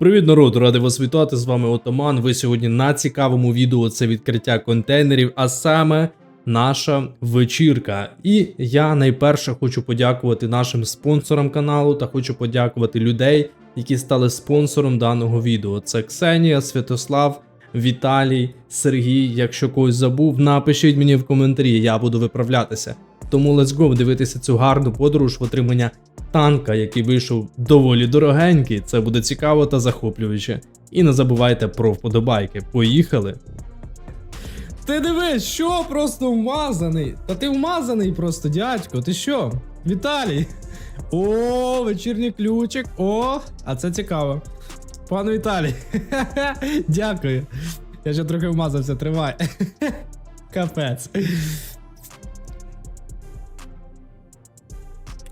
Привіт, народ! Радий вас вітати. З вами Отаман. Ви сьогодні на цікавому відео це відкриття контейнерів, а саме наша вечірка. І я найперше хочу подякувати нашим спонсорам каналу та хочу подякувати людей, які стали спонсором даного відео. Це Ксенія, Святослав, Віталій, Сергій. Якщо когось забув, напишіть мені в коментарі, я буду виправлятися. Тому let's go дивитися цю гарну подорож в отримання танка, який вийшов доволі дорогенький. Це буде цікаво та захоплююче. І не забувайте про вподобайки. Поїхали! Ти дивись, що просто вмазаний. Та ти вмазаний просто, дядько. Ти що? Віталій! О, вечірній ключик. О, а це цікаво. Пан Віталій. Дякую. Я ще трохи вмазався, тривай. Капець.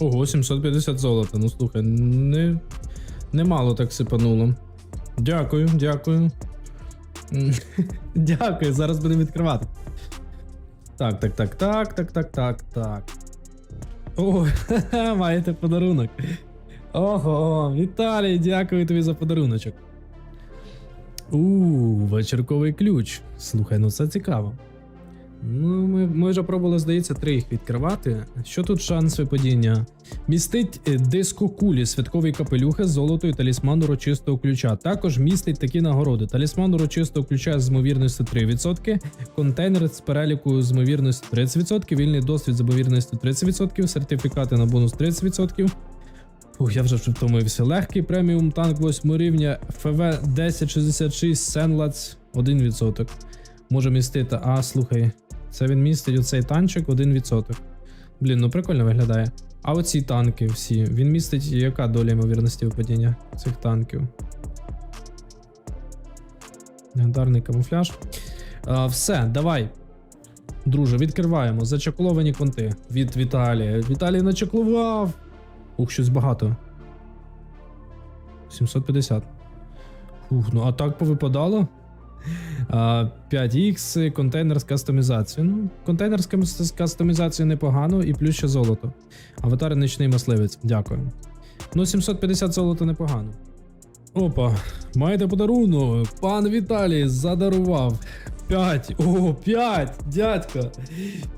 Ого, 750 золота. Ну слухай, не, немало так сипануло. Дякую, дякую. Дякую, зараз будемо відкривати. Так, так, так, так, так, так, так, так. О, маєте подарунок. Ого, Віталій, дякую тобі за подаруночок. У, вечірковий ключ. Слухай, ну це цікаво. Ну, ми, ми вже пробували, здається, три їх відкривати. Що тут шанс випадіння? Містить е, диско кулі, святковий капелюхи, золото і талісман урочистого ключа. Також містить такі нагороди: талісман урочистого ключа з ймовірністю 3%, контейнер з переліку з ймовірністю 30%, вільний досвід з ймовірністю 30%, сертифікати на бонус 30%. Ух, я вже втомився. Легкий преміум танк 8 рівня ФВ 1066 Сенлац 1%. Може містити. А, слухай, це він містить оцей танчик 1%. Блін, ну прикольно виглядає. А оці танки всі. Він містить яка доля ймовірності випадіння цих танків? Легендарний камуфляж. А, все, давай. Друже, відкриваємо. Зачакловані конти від Віталія. Віталій начаклував. Ух, щось багато. 750. Ух, ну а так повипадало. А, 5X, контейнер з кастомізацією. Ну, контейнер з кастомізацією непогано і плюс ще золото. Аватар нічний мисливець. Дякую. Ну, 750 золота непогано. Опа, маєте подарунок. Пан Віталій задарував. 5. О, 5, дядько.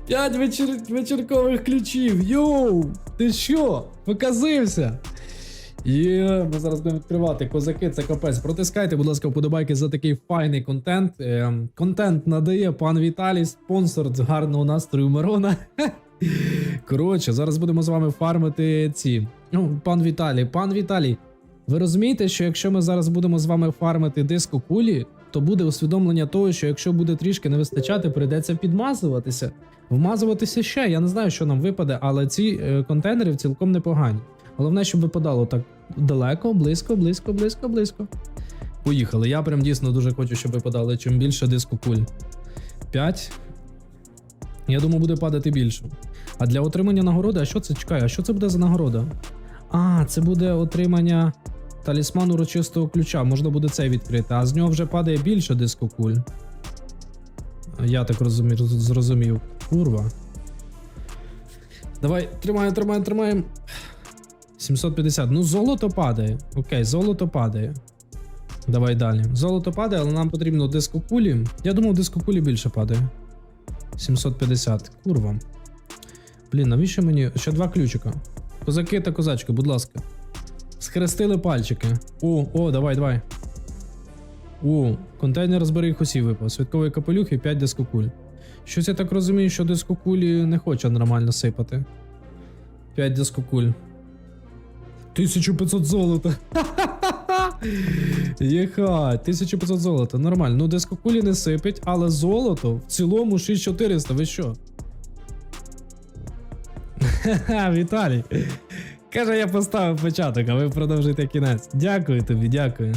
5 вечір... вечіркових ключів. Йоу! Ти що? Показився? Є, ми зараз будемо відкривати козаки, це капець. Протискайте, будь ласка, вподобайки за такий файний контент. Е, контент надає пан Віталій, спонсор з гарного настрою Мирона. Коротше, зараз будемо з вами фармити ці. Ну, пан Віталій, пан Віталій. Ви розумієте, що якщо ми зараз будемо з вами фармити диско кулі, то буде усвідомлення того, що якщо буде трішки не вистачати, прийдеться підмазуватися. Вмазуватися ще. Я не знаю, що нам випаде, але ці е, контейнери цілком непогані. Головне, щоб випадало так далеко, близько, близько, близько, близько. Поїхали. Я прям дійсно дуже хочу, щоб випадали чим більше диску куль. 5. Я думаю, буде падати більше. А для отримання нагороди, а що це чекає? А що це буде за нагорода? А, це буде отримання талісману урочистого ключа. Можна буде цей відкрити, а з нього вже падає більше диску куль. Я так розумію, зрозумів. Курва. Давай, тримаємо, тримаємо, тримаємо. 750. Ну, золото падає. Окей, золото падає. Давай далі. Золото падає, але нам потрібно диско кулі. Я думав, диско кулі більше падає. 750. Курва. Блін, навіщо мені? Ще два ключика. Козаки та козачки, будь ласка. Схрестили пальчики. О, о, давай, давай. О, контейнер з берег усі випав. Святковий капелюх і 5 дискокуль. Щось я так розумію, що дискокулі не хоче нормально сипати. 5 дискокуль. 1500 золота. Єха, 1500 золота. Нормально. Ну, дискокулі не сипить, але золото в цілому 6400. Ви що? Ха-ха, Віталій. Каже, я поставив початок, а ви продовжуєте кінець. Дякую тобі, дякую.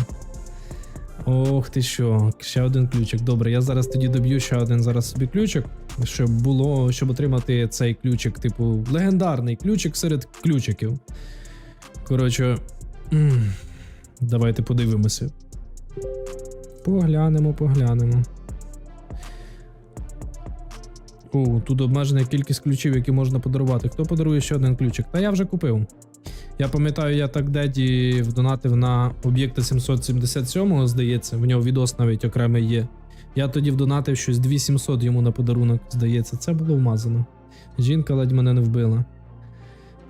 Ох ти що, ще один ключик. Добре, я зараз тоді доб'ю ще один зараз собі ключик, щоб було, щоб отримати цей ключик, типу, легендарний ключик серед ключиків. Коротше, давайте подивимося. Поглянемо, поглянемо. О, тут обмежена кількість ключів, які можна подарувати. Хто подарує ще один ключик? Та я вже купив. Я пам'ятаю, я так деді вдонатив на об'єкта 777, здається, в нього відос навіть окремий є. Я тоді вдонатив щось 2700 йому на подарунок, здається, це було вмазано. Жінка ледь мене не вбила.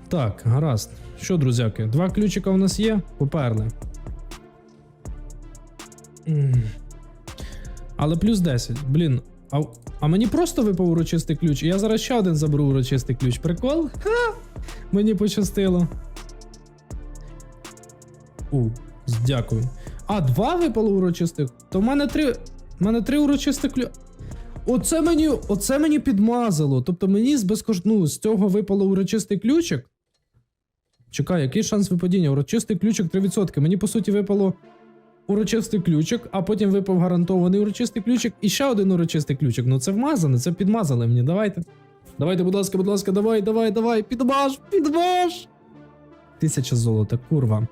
Так, гаразд. Що, друзяки, два ключика у нас є, поперли. Але плюс 10. Блін, а, а мені просто випав урочистий ключ. Я зараз ще один заберу урочистий ключ. Прикол? Ха! Мені пощастило. У, дякую. А, два випало урочистих? То в мене три. В мене три урочистих ключ. Оце мені, оце мені підмазало. Тобто мені з безкош... ну, з цього випало урочистий ключик. Чекай, який шанс випадіння? Урочистий ключик 3%. Мені по суті випало урочистий ключик, а потім випав гарантований урочистий ключик і ще один урочистий ключик. Ну це вмазане, це підмазали мені. Давайте. Давайте, будь ласка, будь ласка, давай, давай, давай, підмаж, підмаж. Тисяча золота, курва.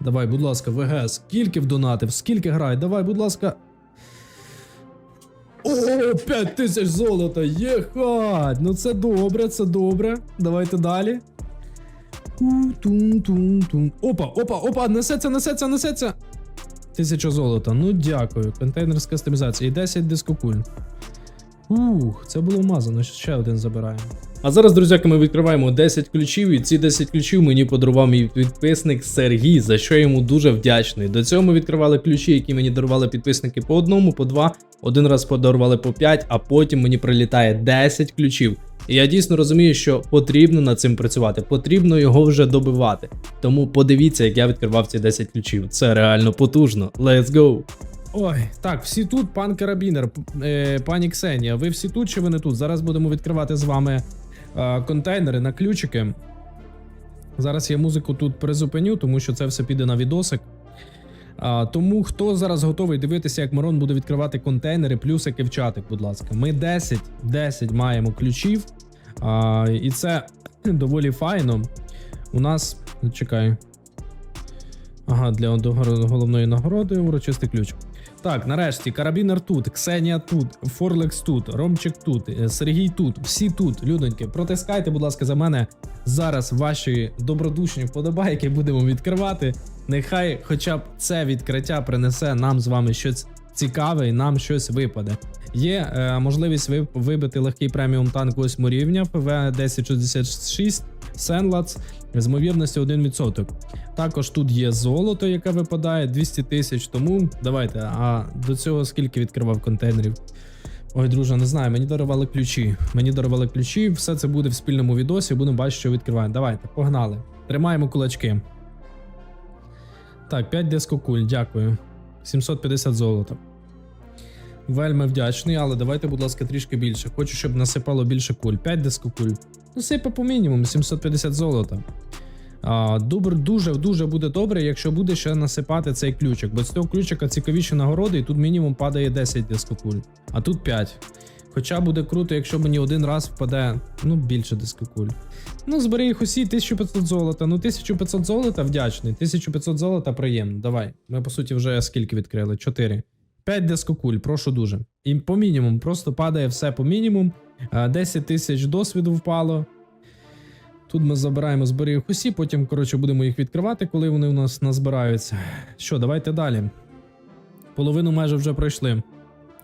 Давай, будь ласка, ВГ, скільки вдонатив, скільки грає, давай, будь ласка. О, 5 тисяч золота, єхать! Ну це добре, це добре. Давайте далі. Тун-тун-тун-тун. Опа, опа, опа, несеться, несеться, несеться. Тисяча золота. Ну дякую. Контейнер з кастомізації. І 10 дискокуль. Ух, це було вмазано. Ще один забираємо. А зараз, друзяки, ми відкриваємо 10 ключів, і ці 10 ключів мені подарував мій підписник Сергій, за що я йому дуже вдячний. До цього ми відкривали ключі, які мені дарували підписники по одному, по два, один раз подарували по 5, а потім мені прилітає 10 ключів. І я дійсно розумію, що потрібно над цим працювати, потрібно його вже добивати. Тому подивіться, як я відкривав ці 10 ключів. Це реально потужно. Let's go! Ой, так, всі тут, пан Карабінер, е, пані Ксенія. Ви всі тут чи ви не тут? Зараз будемо відкривати з вами контейнери на ключики. Зараз я музику тут призупиню, тому що це все піде на відосик. А, тому хто зараз готовий дивитися, як Мирон буде відкривати контейнери, плюсики в чатик, будь ласка. Ми 10, 10 маємо ключів. А, і це доволі файно. У нас. Чекай. Ага, для головної нагороди урочистий ключ. Так, нарешті, карабінер тут, Ксенія тут, Форлекс тут, Ромчик тут, е, Сергій тут, всі тут, людоньки. Протискайте, будь ласка, за мене зараз ваші добродушні вподобайки будемо відкривати. Нехай хоча б це відкриття принесе нам з вами щось цікаве і нам щось випаде. Є е, можливість вибити легкий преміум танк 8 рівня ПВ 1066 Сенлац з ймовірністю 1%. Також тут є золото, яке випадає 200 тисяч. Тому давайте. А до цього скільки відкривав контейнерів? Ой, друже, не знаю. Мені дарували ключі. Мені дарували ключі. Все це буде в спільному відосі. Будемо бачити, що відкриваємо. Давайте, погнали. Тримаємо кулачки. Так, 5 дискокуль, дякую. 750 золота. Вельми вдячний, але давайте, будь ласка, трішки більше. Хочу, щоб насипало більше куль. 5 дискокуль. Ну, сипа по мінімуму, 750 золота. А, Дубр дуже дуже буде добре, якщо буде ще насипати цей ключик, бо з цього ключика цікавіші нагороди, і тут мінімум падає 10 дискокуль, а тут 5. Хоча буде круто, якщо мені один раз впаде ну, більше дискокуль. Ну, збери їх усі 1500 золота. Ну, 1500 золота вдячний. 1500 золота приємно. Давай. Ми, по суті, вже скільки відкрили? 4. 5 дискокуль, прошу дуже. І по мінімуму, просто падає все по мінімум. А, 10 тисяч досвіду впало. Тут ми забираємо збери їх усі, потім, коротше, будемо їх відкривати, коли вони у нас назбираються. Що, давайте далі. Половину майже вже пройшли.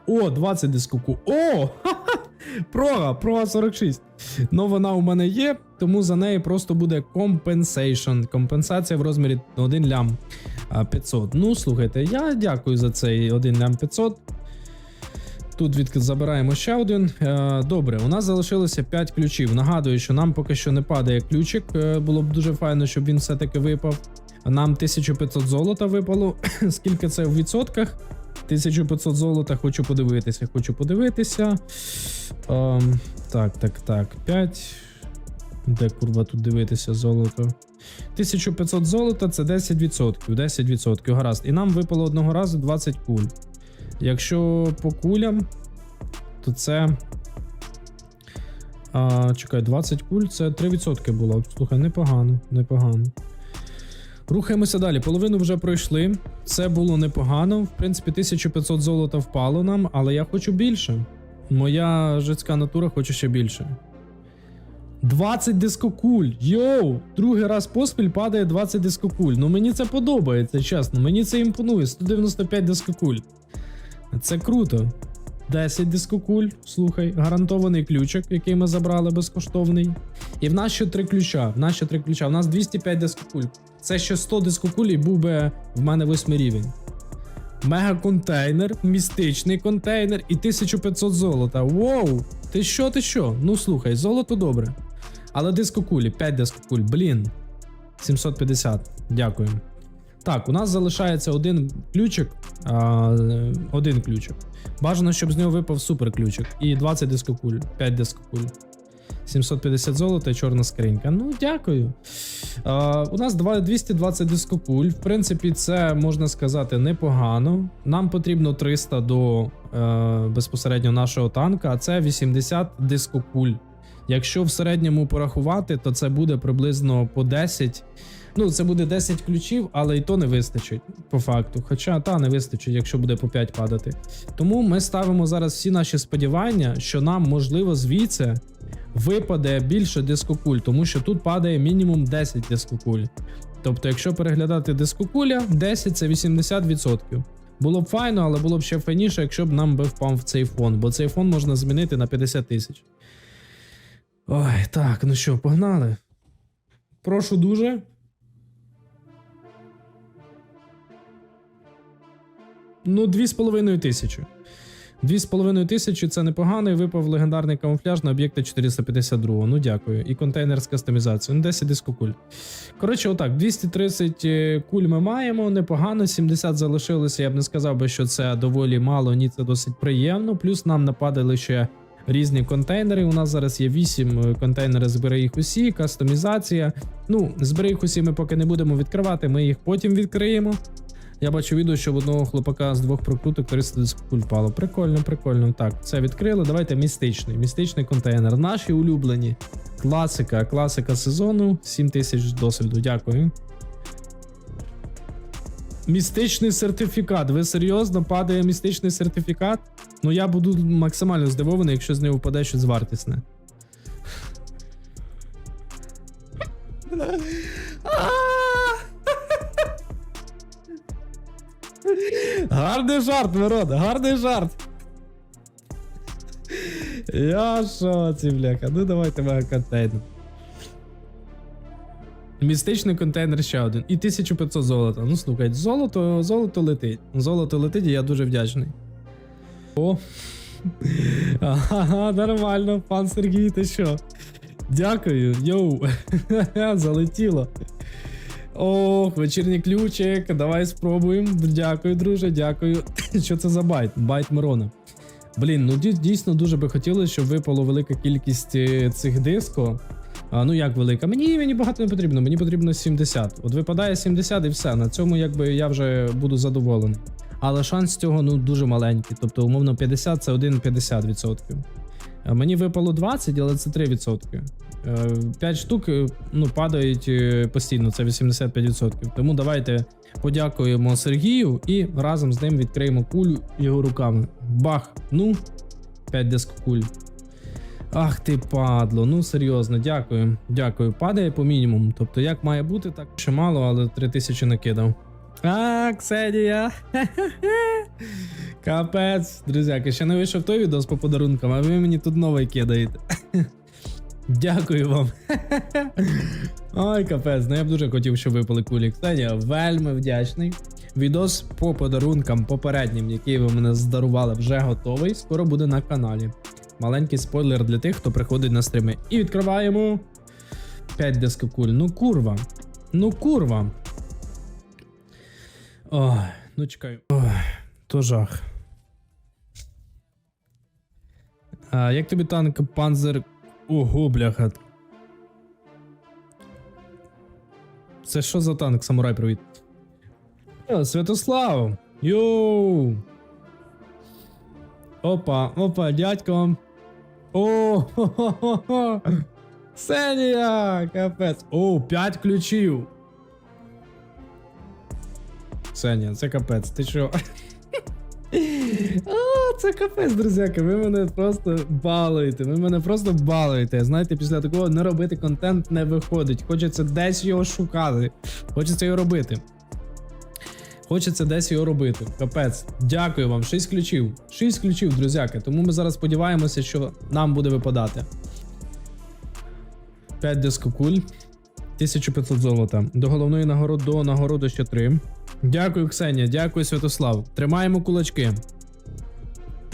О, 20 дискоку. О! Прога, прога 46. Ну, вона у мене є, тому за неї просто буде compensation. Компенсація в розмірі 1 лям 500. Ну, слухайте, я дякую за цей 1 лям 500. Тут від... забираємо ще один. Е, Добре, у нас залишилося 5 ключів. Нагадую, що нам поки що не падає ключик. Е, Було б дуже файно, щоб він все-таки випав. Нам 1500 золота випало. Скільки це в відсотках? 1500 золота, хочу подивитися. Хочу подивитися. Ем, так, так, так. 5. Де курва тут дивитися золото? 1500 золота це 10%. 10%. Гаразд. І нам випало одного разу 20 куль. Якщо по кулям, то це. А, чекай, 20 куль це 3% було. Слухай, непогано, непогано. Рухаємося далі. Половину вже пройшли. Це було непогано. В принципі, 1500 золота впало нам, але я хочу більше. Моя жицька натура хоче ще більше. 20 дискокуль. Йоу! Другий раз поспіль падає 20 дискокуль. Ну мені це подобається, чесно. Мені це імпонує. 195 дискокуль. Це круто. 10 дискокуль. Слухай, гарантований ключик, який ми забрали безкоштовний. І в нас ще три ключа. В нас ще три ключа. В нас 205 дискокуль. Це ще 100 дискокуль і був би в мене 8 рівень. Мега контейнер, містичний контейнер і 1500 золота. Воу! Ти що, ти що? Ну слухай, золото добре. Але дискокулі, 5 дискокуль, блін. 750. Дякую. Так, у нас залишається один ключик. А, один ключик. Бажано, щоб з нього випав супер ключик. І 20 дискокуль, 5 дискокуль. 750 золота і чорна скринька. Ну, дякую. А, у нас 220 дискокуль. В принципі, це можна сказати непогано. Нам потрібно 300 до е, безпосередньо нашого танка, а це 80 дискокуль. Якщо в середньому порахувати, то це буде приблизно по 10. Ну, це буде 10 ключів, але і то не вистачить по факту. Хоча та не вистачить, якщо буде по 5 падати. Тому ми ставимо зараз всі наші сподівання, що нам можливо звідси випаде більше дискокуль, тому що тут падає мінімум 10 дискокуль. Тобто, якщо переглядати дискокуля, 10 це 80%. Було б файно, але було б ще файніше, якщо б нам би впав в цей фон, бо цей фон можна змінити на 50 тисяч. Ой, так, ну що, погнали. Прошу дуже. Ну, 2,5 тисячі. 2,5 тисячі це непогано, випав легендарний камуфляж на об'єкта 452. Ну дякую. І контейнер з кастомізацією. Ну, 10 дискокуль. Коротше, отак, 230 е, куль ми маємо, непогано, 70 залишилося. Я б не сказав би, що це доволі мало, ні, це досить приємно. Плюс нам нападали ще різні контейнери. У нас зараз є 8 контейнери, збери їх усі, кастомізація. Ну, збери їх усі ми поки не будемо відкривати, ми їх потім відкриємо. Я бачу відео, що в одного хлопака з двох прокруток 300 дискокуль пало. Прикольно, прикольно. Так, це відкрили. Давайте містичний. Містичний контейнер. Наші улюблені. Класика, класика сезону. 7000 досвіду. Дякую. Містичний сертифікат. Ви серйозно падає містичний сертифікат? Ну я буду максимально здивований, якщо з нього впаде щось вартісне. Гарний жарт, народ, гарний жарт. Я шоці, бляха. Ну давайте мега контейнер. Містичний контейнер ще один. І 1500 золота. Ну слухайте, золото, золото летить. Золото летить, і я дуже вдячний. О. Ага, нормально, пан Сергій, ти що? Дякую, йоу. Залетіло. Ох, вечірній ключик. Давай спробуємо. Дякую, друже, дякую. Що це за байт? Байт Мирона. Блін, ну дійсно дуже би хотілося, щоб випало велика кількість е, цих диско. А, ну як велика? Мені мені багато не потрібно, мені потрібно 70. От випадає 70 і все. На цьому якби я вже буду задоволений. Але шанс цього ну дуже маленький. Тобто, умовно, 50 це 1,50%. А Мені випало 20, але це 3%. 5 штук е, ну, падають е, постійно, це 85%. Тому давайте подякуємо Сергію і разом з ним відкриємо кулю його руками. Бах! Ну, 5 дискокуль. Ах ти падло, ну серйозно, дякую. Дякую. Падає по мінімуму. Тобто, як має бути, так ще мало, але 3000 накидав. А, Ксенія. Капець, друзяки, ще не вийшов той відос по подарункам, а ви мені тут новий кидаєте. Дякую вам. Ой, капець, ну я б дуже хотів, щоб випали кулі. Ксенія, вельми вдячний. Відос по подарункам попереднім, які ви мене здарували, вже готовий. Скоро буде на каналі. Маленький спойлер для тих, хто приходить на стріми. І відкриваємо 5 дискокуль. Ну курва. Ну курва. Ой, ну чекай. Ой, то жах. А, як тобі танк Панзер. Ого, бляха. Це що за танк, самурай, привіт. О, Святослав! Йоу! Опа, опа, дядько. О, хо-хо-хо! Ксенія! Капець. О, 5 ключів. Ксенія, це капець, ти що? Це капець, друзяки. Ви мене просто балуєте. Ви мене просто балуєте. Знаєте, після такого не робити контент не виходить. Хочеться десь його шукати. Хочеться його робити. Хочеться десь його робити. Капець. Дякую вам. 6 ключів. 6 ключів, друзяки. Тому ми зараз сподіваємося, що нам буде випадати. 5 дискокуль. 1500 золота. До головної нагороди до нагороди ще 3. Дякую, Ксенія. Дякую, Святослав. Тримаємо кулачки.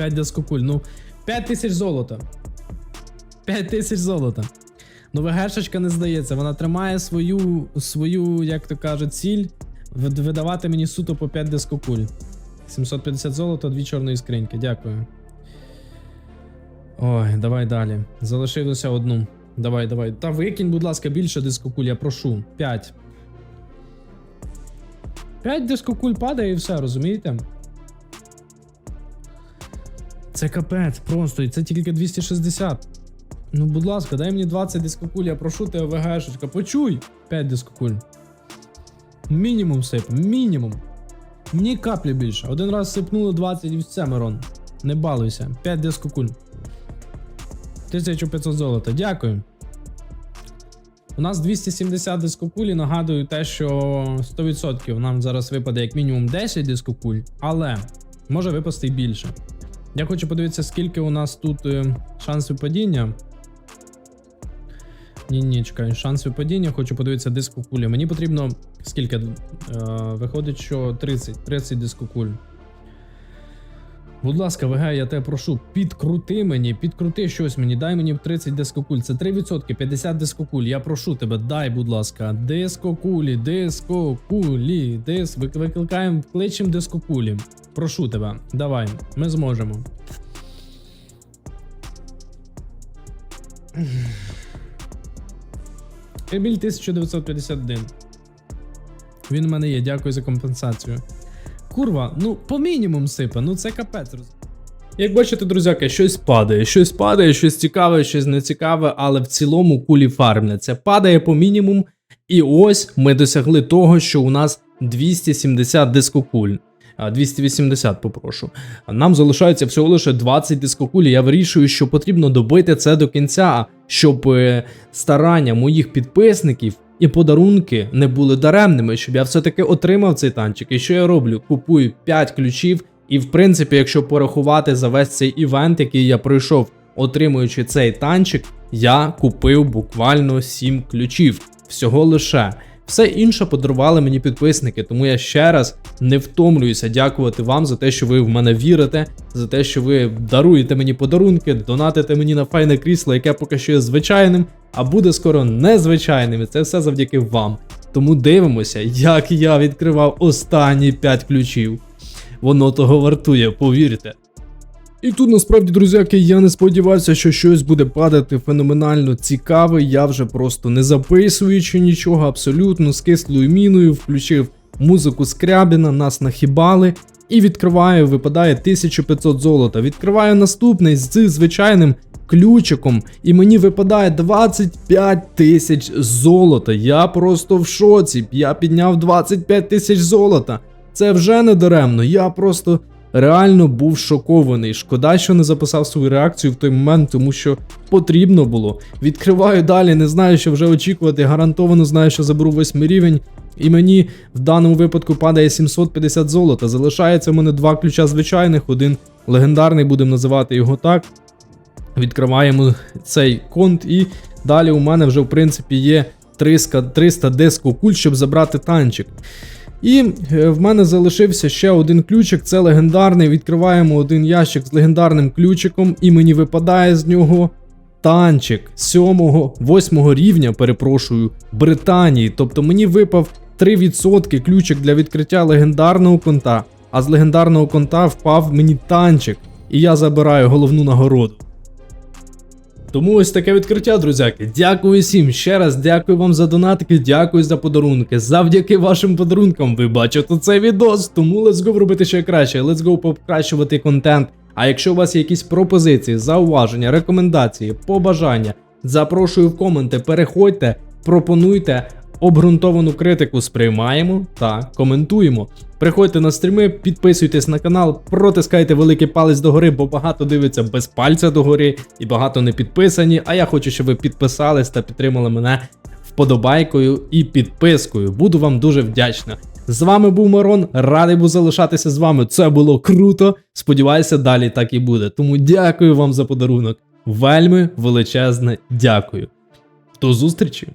5 дискокуль. Ну, 5 тисяч золота. 5 тисяч золота. Ну, ВГшечка не здається. Вона тримає свою, свою, як то кажуть, ціль видавати мені суто по 5 дискокуль. 750 золота, 2 чорної скриньки. Дякую. Ой, давай далі. Залишилося одну. Давай, давай. Та викинь, будь ласка, більше дискокуль, я прошу. 5. 5 дискокуль падає і все, розумієте? Це капець просто, і це тільки 260. Ну, будь ласка, дай мені 20 дискокуль, я прошу тебе, ВГшечка, почуй! 5 дискокуль. Мінімум сип, мінімум. Ні каплі більше. Один раз сипнуло 20 і все, Мирон. Не балуйся. 5 дискокуль. 1500 золота. Дякую. У нас 270 дискокулі. Нагадую те, що 100% нам зараз випаде як мінімум 10 дискокуль, але може випасти більше. Я хочу подивитися, скільки у нас тут е, шансів падіння. Ні, ні, чекай, шансів падіння, хочу подивитися дискокулі. Мені потрібно скільки? Е, виходить, що 30, 30 дискокуль. Будь ласка, ВГ, я тебе прошу, підкрути мені, підкрути щось мені, дай мені 30 дискокуль. Це 3%, 50 дискокуль. Я прошу тебе, дай, будь ласка, дискокулі, дискокулі, дис. Вик- Викликаємо, кличем дискокулі. Прошу тебе, давай, ми зможемо. Еміль 1951. Він у мене є, дякую за компенсацію. Курва, ну по мінімум сипе, ну це капець. Як бачите, друзяки, щось падає, щось падає, щось цікаве, щось не цікаве, але в цілому кулі фармляться. Падає по мінімум. І ось ми досягли того, що у нас 270 дискокуль. А, 280, попрошу. Нам залишається всього лише 20 дискокуль. і Я вирішую, що потрібно добити це до кінця, щоб е, старання моїх підписників і подарунки не були даремними, щоб я все-таки отримав цей танчик. І що я роблю? Купую 5 ключів, і в принципі, якщо порахувати за весь цей івент, який я пройшов, отримуючи цей танчик, я купив буквально 7 ключів. Всього лише. Все інше подарували мені підписники, тому я ще раз не втомлююся дякувати вам за те, що ви в мене вірите, за те, що ви даруєте мені подарунки, донатите мені на файне крісло, яке поки що є звичайним, а буде скоро незвичайним. І це все завдяки вам. Тому дивимося, як я відкривав останні 5 ключів. Воно того вартує, повірте. І тут насправді, друзяки, я не сподівався, що щось буде падати феноменально цікаве. Я вже просто не записуючи нічого, абсолютно з кислою міною, включив музику Скрябіна, нас нахибали. І відкриваю, випадає 1500 золота. Відкриваю наступний з звичайним ключиком, і мені випадає 25 тисяч золота. Я просто в шоці. Я підняв 25 тисяч золота. Це вже не даремно. Я просто реально був шокований. Шкода, що не записав свою реакцію в той момент, тому що потрібно було. Відкриваю далі, не знаю, що вже очікувати. Гарантовано знаю, що заберу восьмий рівень. І мені в даному випадку падає 750 золота. Залишається в мене два ключа звичайних, один легендарний, будемо називати його так. Відкриваємо цей конт, і далі у мене вже в принципі є 300, 300 диско куль, щоб забрати танчик. І е, в мене залишився ще один ключик, це легендарний. Відкриваємо один ящик з легендарним ключиком, і мені випадає з нього танчик 7-8 рівня, перепрошую, Британії. Тобто мені випав 3% ключик для відкриття легендарного конта, а з легендарного конта впав мені танчик, і я забираю головну нагороду. Тому ось таке відкриття, друзяки. Дякую всім. Ще раз дякую вам за донатики, дякую за подарунки. Завдяки вашим подарункам ви бачите цей відос. Тому let's go робити ще краще. Let's go покращувати контент. А якщо у вас є якісь пропозиції, зауваження, рекомендації, побажання, запрошую в коменти, переходьте, пропонуйте. Обґрунтовану критику сприймаємо та коментуємо. Приходьте на стріми, підписуйтесь на канал, протискайте великий палець догори, бо багато дивиться без пальця догори і багато не підписані. А я хочу, щоб ви підписались та підтримали мене вподобайкою і підпискою. Буду вам дуже вдячна. З вами був Марон, радий був залишатися з вами. Це було круто. Сподіваюся, далі так і буде. Тому дякую вам за подарунок. Вельми величезне дякую. До зустрічі!